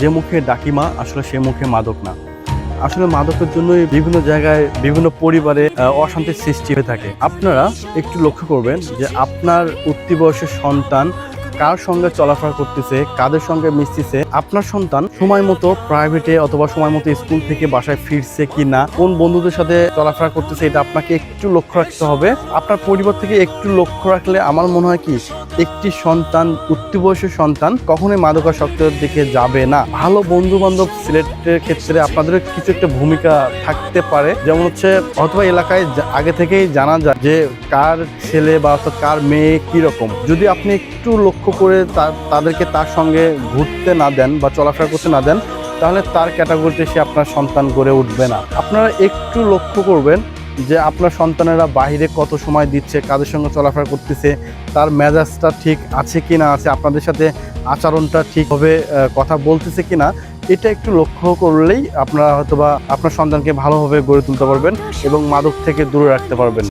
যে মুখে ডাকিমা আসলে সে মুখে মাদক না। আসলে মাদকের জন্যই বিভিন্ন জায়গায় বিভিন্ন পরিবারে অশান্তির সৃষ্টি হয়ে থাকে। আপনারা একটু লক্ষ্য করবেন যে আপনার উত্তি বয়সের সন্তান কার সঙ্গে চলাফেরা করতেছে, কাদের সঙ্গে মিশতেছে, আপনার সন্তান সময় মতো প্রাইভেটে অথবা সময় মতো স্কুল থেকে বাসায় ফিরছে কি না কোন বন্ধুদের সাথে চলাফেরা করতেছে, এটা আপনাকে একটু লক্ষ্য রাখতে হবে। আপনার পরিবার থেকে একটু লক্ষ্য রাখলে আমার মনে হয় কি, একটি সন্তান উঠতি সন্তান কখনোই মাদকাসক্তের দিকে যাবে না। ভালো বন্ধু বান্ধব সিলেক্টের ক্ষেত্রে আপনাদের কিছু একটা ভূমিকা থাকতে পারে। যেমন হচ্ছে, অথবা এলাকায় আগে থেকেই জানা যায় যে কার ছেলে বা অর্থাৎ কার মেয়ে কি রকম যদি আপনি একটু লক্ষ্য করে তার- তাদেরকে তার সঙ্গে ঘুরতে না দেন বা চলাফেরা করতে না দেন, তাহলে তার ক্যাটাগরিতে সে আপনার সন্তান গড়ে উঠবে না। আপনারা একটু লক্ষ্য করবেন যে আপনার সন্তানেরা বাইরে কত সময় দিচ্ছে, কাদের সঙ্গে চলাফেরা করতেছে, তার মেজাজটা ঠিক আছে কি না আছে, আপনাদের সাথে আচরণটা ঠিকভাবে কথা বলতেছে কি না, এটা একটু লক্ষ্য করলেই আপনারা হয়তোবা আপনার সন্তানকে ভালোভাবে গড়ে তুলতে পারবেন এবং মাদক থেকে দূরে রাখতে পারবেন।